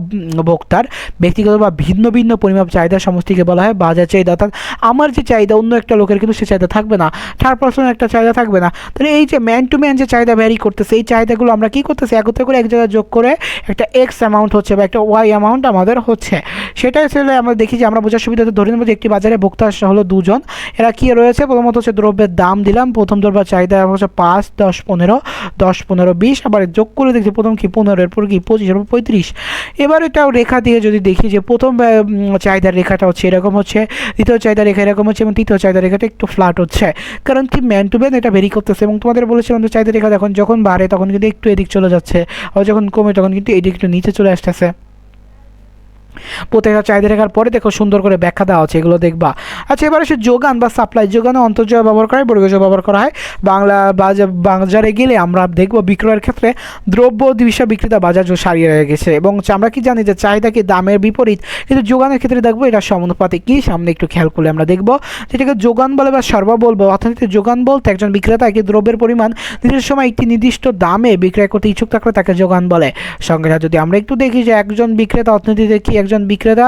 ভোক্তার ব্যক্তিগত বা ভিন্ন ভিন্ন পরিমাপ চাহিদা সমষ্টিকে বলা হয় বাজার চাহিদা। অর্থাৎ আমার যে চাহিদা, অন্য একটা লোকের কিন্তু সে চাহিদা থাকবে না। থার্ড পার্সনের একটা চাহিদা থাকবে না। তাহলে এই যে ম্যান টু ম্যান যে চাহিদা ভ্যারি করতেছে, এই চাহিদাগুলো আমরা কী করতেছি? একত্রে করে এক জায়গায় যোগ করে একটা এক্স অ্যামাউন্ট হচ্ছে বা একটা ওয়াই অ্যামাউন্ট আমাদের হচ্ছে। সেটাই আসলে আমরা দেখি যে আমরা বোঝার সুবিধাতে ধরে নেব যে একটি বাজারে ভোক্তা হলো দুজন। এরা কী রয়েছে? প্রথমত হচ্ছে দ্রব্যের দাম দিলাম। প্রথম দ্রব্যের চাহিদা হচ্ছে পাঁচ দশ পনেরো দশ পনেরো, বিশ, আবার যোগ করে দেখছি প্রথম কি পনেরো, এরপর কি পঁচিশ, এরপর পঁয়ত্রিশ। এবার এটাও রেখা দিয়ে যদি দেখি যে প্রথম চাহিদার রেখাটা হচ্ছে এরকম হচ্ছে, দ্বিতীয় চাহিদা রেখা এরকম হচ্ছে এবং তৃতীয় চাহিদা রেখাটা একটু ফ্ল্যাট হচ্ছে। কারণ কি ম্যান টু ম্যান এটা ভেরি করতেছে এবং তোমাদের বলেছিলাম যে চাহিদা রেখা যখন যখন বাড়ে তখন কিন্তু একটু এদিক চলে যাচ্ছে আর যখন কমে তখন কিন্তু এদিক একটু নিচে চলে আসতেছে। প্রত্যেকটা চাহিদা রেখার পরে দেখো সুন্দর করে ব্যাখ্যা দেওয়া আছে, এগুলো দেখবা। আচ্ছা এবার সে যোগান বা সাপ্লাই যোগানে অন্তর্জয় ব্যবহার করা হয় বর্গজয় ব্যবহার করা হয়। বাংলা বাজার গেলে আমরা দেখব বিক্রয়ের ক্ষেত্রে দ্রব্য দিশা বিক্রেতা বাজার সারিয়ে গেছে এবং আমরা কি জানি যে চাহিদা কি দামের বিপরীত? কিন্তু যোগানের ক্ষেত্রে দেখব এটা সমানুপাতে কি? সামনে একটু খেয়াল করলে আমরা দেখব। যেটাকে যোগান বলে বা সর্বা বলব অর্থনীতি যোগান বলতে একজন বিক্রেতা একটি দ্রব্যের পরিমাণ নির্দিষ্ট সময় একটি নির্দিষ্ট দামে বিক্রয় করতে ইচ্ছুক থাকলে তাকে যোগান বলে। সংখ্যাটা যদি আমরা একটু দেখি যে একজন বিক্রেতা অর্থনীতিতে কি একজন বিক্রেতা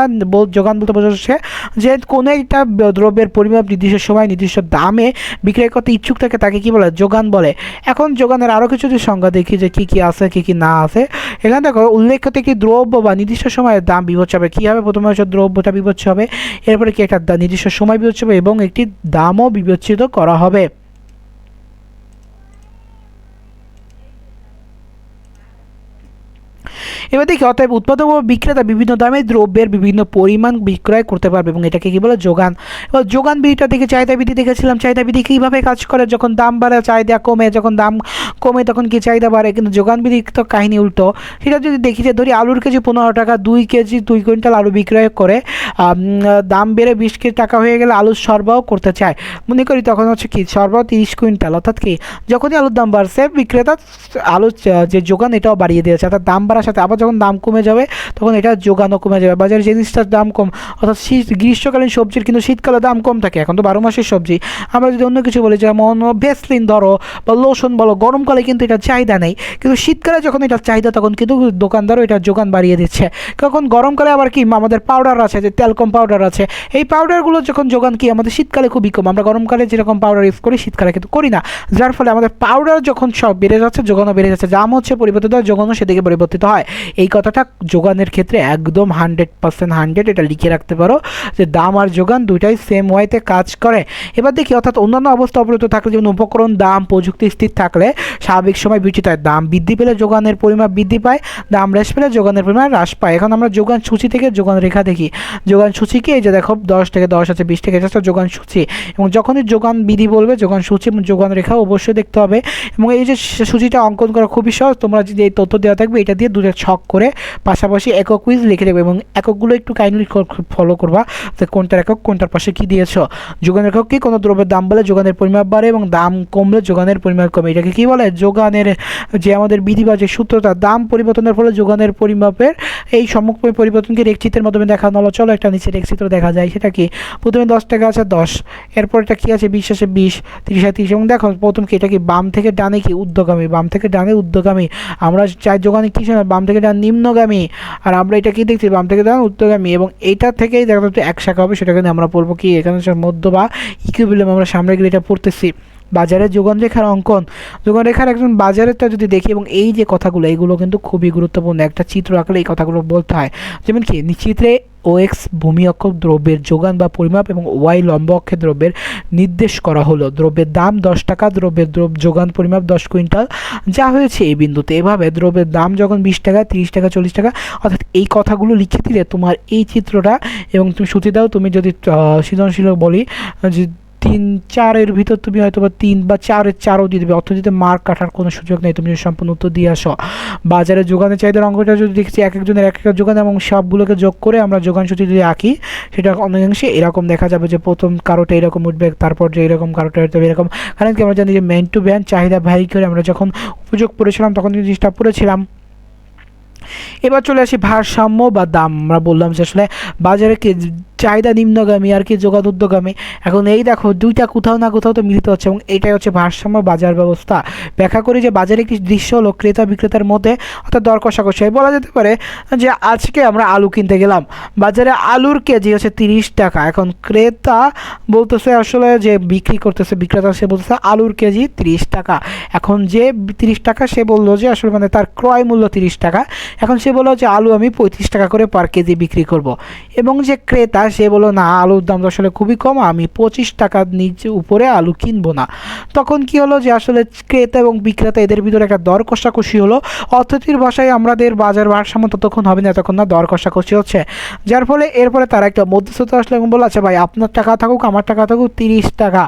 যোগান বলতে বোঝাচ্ছে যে কোনো একটা দ্রব্যের পরিমাপ নির্দিষ্ট সময়, নির্দিষ্ট দামে বিক্রয় করতে ইচ্ছুক থাকে, তাকে কি বলে? যোগান বলে। এখন যোগানের আরও কিছু যদি সংজ্ঞা দেখি যে কী কী আছে, কী কী না আছে, এখানে দেখো উল্লেখিত কি দ্রব্য বা নির্দিষ্ট সময়ের দাম বিবেচ্য হবে। কী হবে প্রথমে হচ্ছে দ্রব্যটা বিবেচ্য হবে, এরপরে কি একটা নির্দিষ্ট সময় বিবেচ্য হবে এবং একটি দামও বিবেচিত করা হবে। এবার দেখি, অতএব উৎপাদক ও বিক্রেতা বিভিন্ন দামে দ্রব্যের বিভিন্ন পরিমাণ বিক্রয় করতে পারবে এবং এটাকে কী বলে, যোগান। এবার যোগান বিধিটা দেখে চাহিদা বিধি দেখেছিলাম। চাহিদা বিধি কীভাবে কাজ করে? যখন দাম বাড়ে, চাহিদা কমে, যখন দাম কমে তখন কি চাহিদা বাড়ে? কিন্তু যোগান বিধি তো কাহিনী উল্টো। সেটা যদি দেখি যে ধরি আলুর কেজি পনেরো টাকা, দুই কেজি দুই কুইন্টাল আলু বিক্রয় করে দাম বেড়ে বিশ কেজি টাকা হয়ে গেলে আলুর সরবরাহ করতে চায়। মনে করি তখন হচ্ছে কি, সরবরাহ তিরিশ কুইন্টাল। অর্থাৎ কি, যখনই আলুর দাম বাড়ছে, বিক্রেতা আলুর যে যোগান এটাও বাড়িয়ে দিয়েছে। অর্থাৎ দাম বাড়ার সাথে আবার যখন দাম কমে যাবে, তখন এটা যোগানও কমে যাবে। বাজারে জিনিসটার দাম কম, অর্থাৎ শীত, গ্রীষ্মকালীন সবজির কিন্তু শীতকালে দাম কম থাকে, এখন তো বারো মাসের সবজি। আমরা যদি অন্য কিছু বলি, যেমন ভেসলিন ধরো বা লোশন বলো, গরমকালে কিন্তু এটা চাহিদা নেই। কিন্তু শীতকালে যখন এটা চাহিদা, তখন কিন্তু দোকানদারও এটা যোগান বাড়িয়ে দিচ্ছে। কখন গরমকালে আবার কি, আমাদের পাউডার আছে, যে তেলকম পাউডার আছে, এই পাউডারগুলো যখন যোগান কি, আমাদের শীতকালে খুবই কম। আমরা গরমকালে যেরকম পাউডার ইউজ করি, শীতকালে কিন্তু করি না। যার ফলে আমাদের পাউডার যখন সব বেড়ে যাচ্ছে, যোগানও বেড়ে যাচ্ছে। দাম হচ্ছে পরিবর্তিত হয় যোগানও সেদিকে পরিবর্তিত হয়। এই কথাটা যোগানের ক্ষেত্রে একদম হান্ড্রেড পার্সেন্ট হান্ড্রেড, এটা লিখে রাখতে পারো যে দাম আর যোগান দুইটাই সেম ওয়াইতে কাজ করে। এবার দেখি, অর্থাৎ অন্যান্য অবস্থা অবরত থাকলে যেমন উপকরণ, দাম, প্রযুক্তি স্থির থাকলে স্বাভাবিক সময় বিচিত হয়। দাম বৃদ্ধি পেলে যোগানের পরিমাণ বৃদ্ধি পায়, দাম হ্রাস পেলে যোগানের পরিমাণ হ্রাস পায়। এখন আমরা যোগান সূচি থেকে যোগান রেখা দেখি। যোগান সূচিকে এই যে দেখো, দশ থেকে দশ আছে, বিশ থেকে এটা যোগান সূচি। এবং যখনই যোগান বিধি বলবে, যোগান সূচি এবং যোগান রেখা অবশ্যই দেখতে হবে। এবং এই যে সূচিটা অঙ্কন করা খুবই সহজ, তোমরা যদি এই তথ্য দেওয়া থাকবে, এটা দিয়ে দুটো ছক করে। পাশাপাশি একক উইজ লিখে দেবে এবং এককগুলো একটু কাইন্ডলি ফলো করবা যে কোনটার একক, কোনটার পাশে কী দিয়েছ। যোগানের একক কি? কোনো দ্রব্যের দাম বলে যোগানের পরিমাপ বাড়ে এবং দাম কমলে যোগানের পরিমাপ কমে। এটাকে কী বলে? যোগানের যে আমাদের বিধি বা যে সূত্রটা, দাম পরিবর্তনের ফলে যোগানের পরিমাপের এই সম্মুখ পরিবর্তনকে রেকচিত্রের মাধ্যমে দেখানো হলো। চলো একটা নিচে রেকচিত্র দেখা যায়, সেটা কি? প্রথমে দশ টাকা আছে, দশ। এরপর এটা কী আছে? বিশ আছে, বিশ, তিরিশ আছে, তিরিশ। এবং দেখো, প্রথম কি, এটা কি বাম থেকে ডানে কি? উদ্যোগামী। বাম থেকে ডানে উদ্যোগামী। আমরা চাই যোগানে কী শোনা বাম থেকে ডান নিম্নগামী। আর আমরা এটা কি দেখছি? বাম থেকে ডান উদ্যোগামী। এবং এইটা থেকেই দেখা যাচ্ছে এক শাখা হবে, সেটা কিন্তু আমরা পড়ব কি? এখানে মধ্য বা ইকুইবিলিয়াম আমরা সামনে গেলে এটা পড়তেছি। বাজারের যোগান রেখার অঙ্কন। যোগান রেখার একজন বাজারেরটা যদি দেখি এবং এই যে কথাগুলো এইগুলো কিন্তু খুবই গুরুত্বপূর্ণ। একটা চিত্র আঁকলে এই কথাগুলো বলতে হয়। যেমন কি চিত্রে ও এক্স ভূমি অক্ষ দ্রব্যের যোগান বা পরিমাপ এবং ওয়াই লম্ব অক্ষে দ্রব্যের নির্দেশ করা হলো। দ্রব্যের দাম দশ টাকা, দ্রব্যের দ্রব্য যোগান পরিমাপ দশ কুইন্টাল। যা হয়েছে এই বিন্দুতে। এভাবে দ্রব্যের দাম যখন বিশ টাকা, তিরিশ টাকা, চল্লিশ টাকা, অর্থাৎ এই কথাগুলো লিখে দিলে তোমার এই চিত্রটা এবং তুমি সূচি দাও, তুমি যদি সৃজনশীল বলি তিন চারের ভিতর তুমি হয়তো বা তিন বা চারের চারও দিয়ে দেবে অর্থনীতিতে মার্ক কাটার কোনো সুযোগ নেই, তুমি যদি সম্পূর্ণ উত্তর দিয়ে আসো। বাজারে যোগানের চাহিদার অঙ্কটা যদি দেখছি এক একজনের এক এক যোগান এবং সবগুলোকে যোগ করে আমরা যোগান সূচি যদি আঁকি, সেটা অনেকাংশে এরকম দেখা যাবে যে প্রথম কারোটা এরকম উঠবে, তারপর যে এরকম কারোটা উঠবে এরকম। কারণ কি আমরা জানি যে ম্যান টু ম্যান চাহিদা ভ্যারি করে আমরা যখন উপযোগ পড়েছিলাম তখন জিনিসটা পড়েছিলাম। এবার চলে আসি ভারসাম্য বা দাম। আমরা বললাম যে আসলে বাজারে কি চাহিদা নিম্নগামী আর কি যোগান উদ্যোগামী। এখন এই দেখো, দুইটা কোথাও না কোথাও তো মিলিত হচ্ছে এবং এটাই হচ্ছে ভারসাম্য বাজার ব্যবস্থা। ব্যাখ্যা করি যে বাজারে একটি দৃশ্য হলো ক্রেতা বিক্রেতার মধ্যে অর্থাৎ দর কষাকষি। বলা যেতে পারে যে আজকে আমরা আলু কিনতে গেলাম। বাজারে আলুর কেজি হচ্ছে তিরিশ টাকা। এখন ক্রেতা বলতেছে আসলে যে বিক্রি করতেছে, বিক্রেতা সে বলতেছে আলুর কেজি তিরিশ টাকা। এখন যে তিরিশ টাকা সে বলল যে আসলে মানে তার ক্রয় মূল্য তিরিশ টাকা। এখন সে বলল যে আলু আমি পঁয়ত্রিশ টাকা করে পার কেজি বিক্রি করব। এবং যে ক্রেতা সে বলল, না, আলুর দাম তো আসলে খুবই কম, আমি পঁচিশ টাকার নিচে উপরে আলু কিনবো না। তখন কি হলো যে আসলে ক্রেতা এবং বিক্রেতা এদের ভিতরে একটা দর কষাকষি হলো। অর্থনীতির ভাষায় আমাদের বাজার ভারসাম্য ততক্ষণ হবে না তখন না দর কষাকষি হচ্ছে। যার ফলে এরপরে তারা একটা মধ্যস্থতা আসলে এবং বলল আচ্ছা ভাই, আপনার টাকা থাকুক, আমার টাকা থাকুক, তিরিশ টাকা।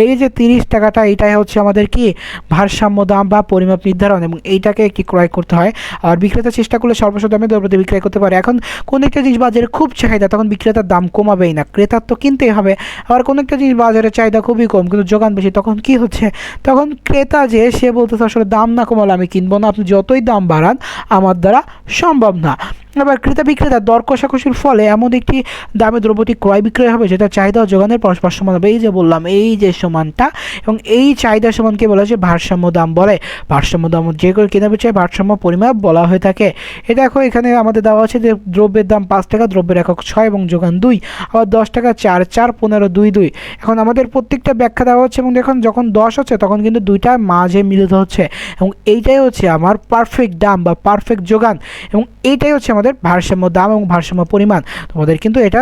এই যে তিরিশ টাকাটা, এটাই হচ্ছে আমাদের কি ভারসাম্য দাম বা পরিমাপ নির্ধারণ এবং এইটাকে একটি ক্রয় করতে হয়। আর বিক্রেতা চেষ্টা করলে সর্বস্ব দামে দ্রব্যটি বিক্রয় করতে পারে। এখন কোনো একটা জিনিস বাজারে খুব চাহিদা, তখন বিক্রেতার দাম কমাবেই না। ক্রেতার তো কিনতেই হবে। আবার কোনো একটা জিনিস বাজারে চাহিদা খুবই কম, কিন্তু যোগান বেশি, তখন কি হচ্ছে? তখন ক্রেতা যে, সে বলতেছে, আসলে দাম না কমালে আমি কিনবো না। আপনি যতই দাম বাড়ান, আমার দ্বারা সম্ভব না। এবার ক্রেতা বিক্রেতা দর কষাকষির ফলে এমন একটি দামে দ্রব্যটি ক্রয় বিক্রয় হবে, যেটা চাহিদা যোগানের পরস্পর সমান হবে। এই যে বললাম, এই যে সমানটা, এবং এই চাহিদা সমানকে বলা হচ্ছে ভারসাম্য দাম বলে। ভারসাম্য দাম যে করে কেনা বেচায় ভারসাম্য পরিমাপ বলা হয়ে থাকে। এ দেখো, এখানে আমাদের দেওয়া আছে যে দ্রব্যের দাম পাঁচ টাকা, দ্রব্যের একক ছয় এবং যোগান দুই, আবার দশ টাকা, চার চার, পনেরো, দুই দুই। এখন আমাদের প্রত্যেকটা ব্যাখ্যা দেওয়া হচ্ছে, এবং দেখুন, যখন দশ হচ্ছে, তখন কিন্তু দুইটা মাঝে মিলিত হচ্ছে। এবং এইটাই হচ্ছে আমার পারফেক্ট দাম বা পারফেক্ট যোগান। এবং এইটাই হচ্ছে আমাদের ভারসাম্য, দাম এবং ভারসাম্য পরিমাণ। তোমাদের কিন্তু এটা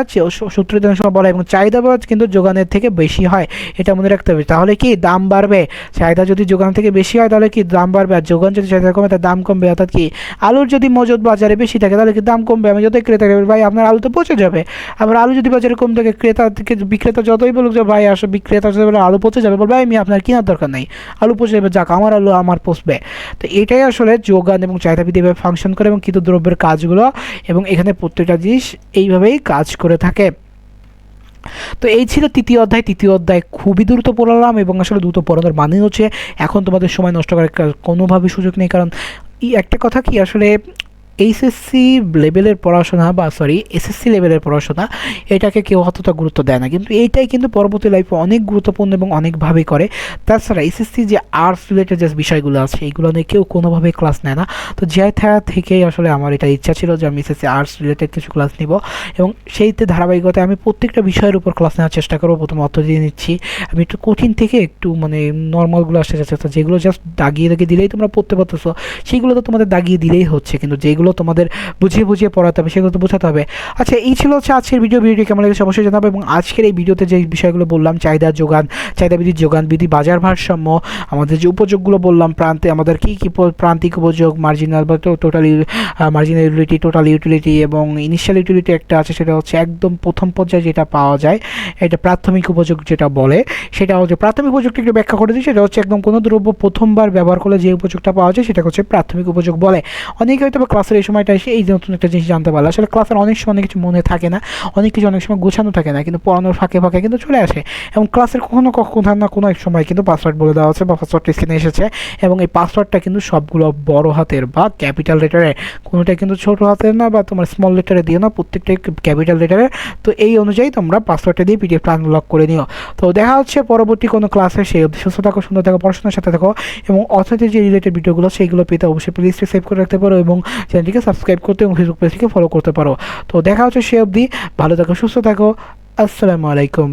সূত্র সময় বলা এবং চাহিদা কিন্তু যোগানের থেকে বেশি হয়, এটা মনে রাখতে হবে। তাহলে কি দাম বাড়বে? চাহিদা যদি যোগান থেকে বেশি হয়, তাহলে কি দাম বাড়বে? আর যোগান যদি চাহিদা কমে, তাহলে দাম কমবে। অর্থাৎ কি আলুর যদি মজুদ বাজারে বেশি থাকে, তাহলে কি দাম কমবে? আমি যতই ক্রেতা ভাই, আপনার আলু তো পচে যাবে। আবার আলু যদি বাজারে কম থাকে, ক্রেতা থেকে বিক্রেতা যতই বলুক যে, ভাই, আসো, বিক্রেতা যদি বলে আলু পচে যাবে, বলবে আমি আপনার কেনার দরকার নেই। আলু পচে যাবে, যাক, আমার আলু আমার পচবে। তো এটাই আসলে যোগান এবং চাহিদা ভিত্তিক ফাংশন করে এবং কিন্তু দ্রব্যের কাজগুলো এবং এখানে প্রত্যেকটা জিনিস এইভাবেই কাজ করে থাকে। তো এই ছিল তৃতীয় অধ্যায়। তৃতীয় অধ্যায় খুবই দ্রুত পড়ালাম এবং আসলে দ্রুত পড়ানোর মানে হচ্ছে এখন তোমাদের সময় নষ্ট করার কোনোভাবে সুযোগ নেই। কারণ একটা কথা কি, আসলে এইচএসসি লেভেলের পড়াশোনা বা সরি এসএসসি লেভেলের পড়াশোনা, এটাকে কেউ অতটা গুরুত্ব দেয় না। কিন্তু এইটাই কিন্তু পরবর্তী লাইফে অনেক গুরুত্বপূর্ণ এবং অনেকভাবেই করে। তাছাড়া এসএসসি যে আর্টস রিলেটেড যে বিষয়গুলো আছে এইগুলো নিয়ে কেউ কোনোভাবেই ক্লাস নেয় না। তো জায়থা থেকেই আসলে আমার এটা ইচ্ছা ছিল যে আমি এসএসসি আর্টস রিলেটেড কিছু ক্লাস নিব এবং সেইতে ধারাবাহিকতায় আমি প্রত্যেকটা বিষয়ের উপর ক্লাস নেওয়ার চেষ্টা করব। প্রথমে অর্থ দিয়ে নিচ্ছি। আমি একটু কঠিন থেকে একটু মানে নর্মালগুলো আসতে যাচ্ছে যেগুলো জাস্ট দাগিয়ে দাগিয়ে দিলেই তোমরা পড়তে পারতেছো। সেইগুলো তো তোমাদের দাগিয়ে দিলেই হচ্ছে। কিন্তু যেগুলো যেগুলো তোমাদের বুঝিয়ে বুঝিয়ে পড়াতে হবে, সেগুলো তো বোঝাতে হবে। আচ্ছা এই ছিল হচ্ছে আজকের ভিডিও ভিডিওটি কেমন লেগেছে অবশ্যই জানাব এবং আজকের এই ভিডিওতে যে বিষয়গুলো বললাম, চাহিদা যোগান, চাহিদা বিধির যোগান বিধি, বাজার ভারসাম্য, আমাদের যে উপযোগগুলো বললাম প্রান্তে, আমাদের কী কী প্রান্তিক উপযোগ মার্জিনাল বা totally marginal utility total utility এবং ইনিশিয়াল ইউটিলিটি একটা আছে, সেটা হচ্ছে একদম প্রথম পর্যায়ে যেটা পাওয়া যায়, এটা প্রাথমিক উপযোগ যেটা বলে, সেটা হচ্ছে প্রাথমিক উপযোগটা একটু ব্যাখ্যা করে দিই, সেটা হচ্ছে একদম কোনো দ্রব্য প্রথমবার ব্যবহার করলে যে উপযোগটা পাওয়া যায় সেটা হচ্ছে প্রাথমিক উপযোগ বলে। অনেকে হয়তো ক্লাসের এই সময়টা এসে এই নতুন একটা জিনিস জানতে পারল। আসলে ক্লাসের অনেক সময় অনেক কিছু মনে থাকে না, অনেক কিছু অনেক সময় গোছানো থাকে না, কিন্তু পড়ানোর ফাঁকে ফাঁকে কিন্তু চলে আসে। এবং ক্লাসের কখনো কখনো না কোনো এক সময় কিন্তু পাসওয়ার্ড বলে দেওয়া আছে বা পাসওয়ার্ডটা স্ক্রিনে এসেছে এবং এই পাসওয়ার্ডটা কিন্তু সবগুলো বড় হাতের বা ক্যাপিটাল লেটারে কোনোটা কিন্তু ছোট হাতের না বা তোমার স্মল লেটারে দিও না প্রত্যেকটাই ক্যাপিটাল লেটারে তো এই অনুযায়ী তোমরা পাসওয়ার্ডটা দিয়ে পিডিএফটা আনলক করে নিও। তো দেখা হচ্ছে পরবর্তী কোনো ক্লাসে সেই সুস্থ থাকো, সুন্দর থাকো, পড়াশোনার সাথে থাকো এবং অর্থনীতির যে রিলেটেড ভিডিওগুলো সেইগুলো পেতে অবশ্যই প্লিজটি সেভ করে রাখতে পারো এবং চ্যানেলটিকে সাবস্ক্রাইব করতে এবং ফেসবুক পেজটিকে ফলো করতে পারো। তো দেখা হচ্ছে সে অবধি, ভালো থাকো, সুস্থ থাকো। আসসালামু আলাইকুম।